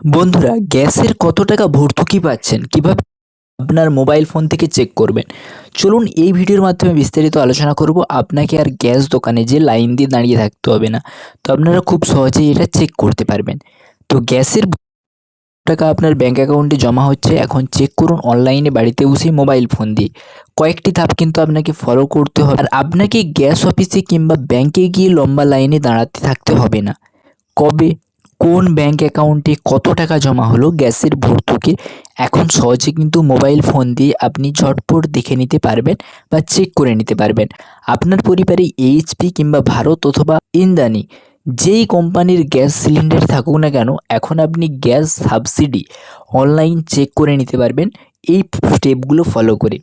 বন্ধুরা, গ্যাসের কত টাকা ভর্তুকি পাচ্ছেন? কীভাবে আপনার মোবাইল ফোন থেকে চেক করবেন? চলুন এই ভিডিওর মাধ্যমে বিস্তারিত আলোচনা করব। আপনাকে আর গ্যাস দোকানে যে লাইন দিয়ে দাঁড়িয়ে থাকতে হবে না, তো আপনারা খুব সহজেই এটা চেক করতে পারবেন। তো গ্যাসের টাকা আপনার ব্যাঙ্ক অ্যাকাউন্টে জমা হচ্ছে, এখন চেক করুন অনলাইনে বাড়িতে বসে মোবাইল ফোন দিয়ে। কয়েকটি ধাপ কিন্তু আপনাকে ফলো করতে হবে। আর আপনাকে গ্যাস অফিসে কিংবা ব্যাংকে গিয়ে লম্বা লাইনে দাঁড়াতে থাকতে হবে না। কবে কোন ব্যাংক অ্যাকাউন্টে কত টাকা জমা হলো গ্যাসের ভর্তুকির এখন সহজে কিন্তু মোবাইল ফোন দিয়ে আপনি ঝটপট দেখে নিতে পারবেন বা চেক করে নিতে পারবেন। আপনার পরিবারে এইচপি কিংবা ভারত অথবা ইন্দানি, যেই কোম্পানির গ্যাস সিলিন্ডার থাকুক না কেন, এখন আপনি গ্যাস সাবসিডি অনলাইন চেক করে নিতে পারবেন, এই স্টেপগুলো ফলো করে।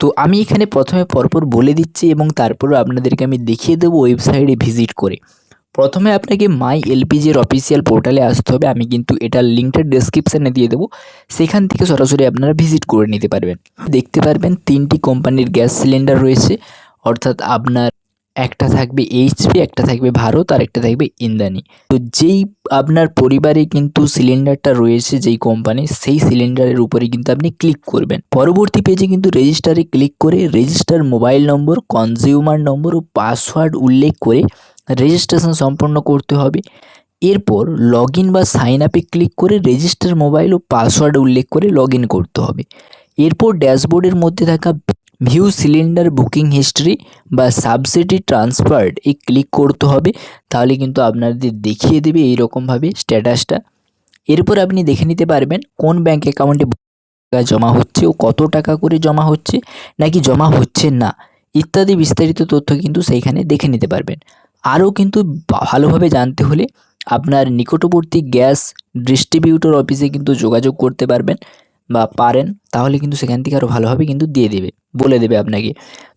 তো আমি এখানে প্রথমে পরপর বলে দিচ্ছি এবং তারপরও আপনাদেরকে আমি দেখিয়ে দেবো ওয়েবসাইটে ভিজিট করে। প্রথমে আপনাকে মাই এলপিজির অফিসিয়াল পোর্টালে আসতে হবে। আমি কিন্তু এটার লিঙ্কটা ডেসক্রিপশানে দিয়ে দেবো। সেখান থেকে সরাসরি আপনারা ভিজিট করে নিতে পারবেন। দেখতে পারবেন তিনটি কোম্পানির গ্যাস সিলিন্ডার রয়েছে। অর্থাৎ আপনার একটা থাকবে এইচপি একটা থাকবে ভারত, আর একটা থাকবে ইন্দানি তো যেই আপনার পরিবারে কিন্তু সিলিন্ডারটা রয়েছে যেই কোম্পানি সেই সিলিন্ডারের উপরে কিন্তু আপনি ক্লিক করবেন। পরবর্তী পেজে কিন্তু রেজিস্টারে ক্লিক করে register mobile number consumer number ও পাসওয়ার্ড উল্লেখ করে রেজিস্ট্রেশন সম্পন্ন করতে হবে। এরপর লগ ইন বা সাইন আপে ক্লিক করে রেজিস্টার মোবাইল ও পাসওয়ার্ড উল্লেখ করে লগ ইন করতে হবে। এরপর ড্যাশবোর্ডের মধ্যে থাকা ভিউ সিলিন্ডার বুকিং হিস্ট্রি বা সাবসিডি ট্রান্সফার্ড এ ক্লিক করতে হবে। তাহলে কিন্তু আপনাদের দেখিয়ে দেবে এইরকমভাবে স্ট্যাটাসটা এরপর আপনি দেখে নিতে পারবেন কোন ব্যাঙ্ক অ্যাকাউন্টে টাকা জমা হচ্ছে ও কত টাকা করে জমা হচ্ছে নাকি জমা হচ্ছে না, ইত্যাদি বিস্তারিত তথ্য কিন্তু সেইখানে দেখে নিতে পারবেন। আরও কিন্তু ভালোভাবে জানতে হলে আপনার নিকটবর্তী গ্যাস ডিস্ট্রিবিউটর অফিসে কিন্তু যোগাযোগ করতে পারবেন বা পারেন, তাহলে কিন্তু সেখান থেকে আরও ভালোভাবে কিন্তু দিয়ে দেবে, বলে দেবে আপনাকে।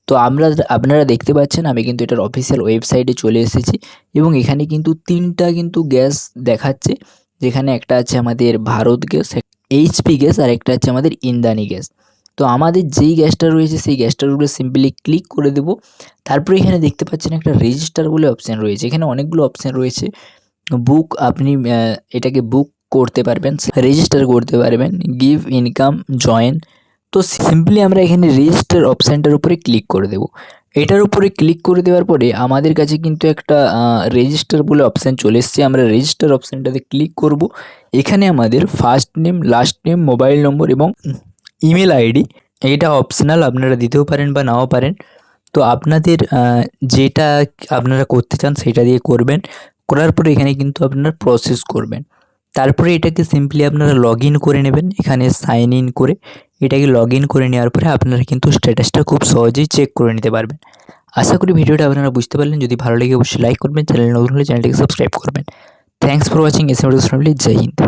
তো আমরা, আপনারা দেখতে পাচ্ছেন আমি কিন্তু এটার অফিসিয়াল ওয়েবসাইটে চলে এসেছি এবং এখানে কিন্তু তিনটা কিন্তু গ্যাস দেখাচ্ছে, যেখানে একটা আছে আমাদের ভারত গ্যাস এইচপি গ্যাস আর একটা আছে আমাদের ইন্দানি গ্যাস। তো আমাদের যেই গ্যাসটা রয়েছে, সেই গ্যাসটার উপরে সিম্পলি ক্লিক করে দেবো। তারপরে এখানে দেখতে পাচ্ছেন একটা রেজিস্টার বলে অপশান রয়েছে। এখানে অনেকগুলো অপশান রয়েছে। বুক আপনি এটাকে বুক করতে পারবেন রেজিস্টার করতে পারবেন গিভ ইনকাম জয়েন তো সিম্পলি আমরা এখানে রেজিস্টার অপশানটার উপরে ক্লিক করে দেব। এটার উপরে ক্লিক করে দেওয়ার পরে আমাদের কাছে কিন্তু একটা রেজিস্টার বলে অপশান চলে এসছে। আমরা রেজিস্টার অপশানটাতে ক্লিক করব। এখানে আমাদের first name last name mobile number এবং ইমেল আইডি এটা অপশনাল আপনারা দিতেও পারেন বা নাও পারেন। তো আপনাদের যেটা আপনারা করতে চান সেটা দিয়ে করবেন। করার পরে এখানে কিন্তু আপনারা প্রসেস করবেন। তারপরে এটাকে সিম্পলি আপনারা লগ করে নেবেন, এখানে সাইন ইন করে। এটাকে লগ করে নেওয়ার পরে আপনারা কিন্তু স্ট্যাটাসটা খুব সহজেই চেক করে নিতে পারবেন। আশা করি ভিডিওটা আপনারা বুঝতে পারলেন। যদি ভালো লাগে অবশ্যই লাইক করবেন চ্যানেল নতুন হলে চ্যানেলটিকে সাবস্ক্রাইব করবেন। Thanks for watching S M Jai Hind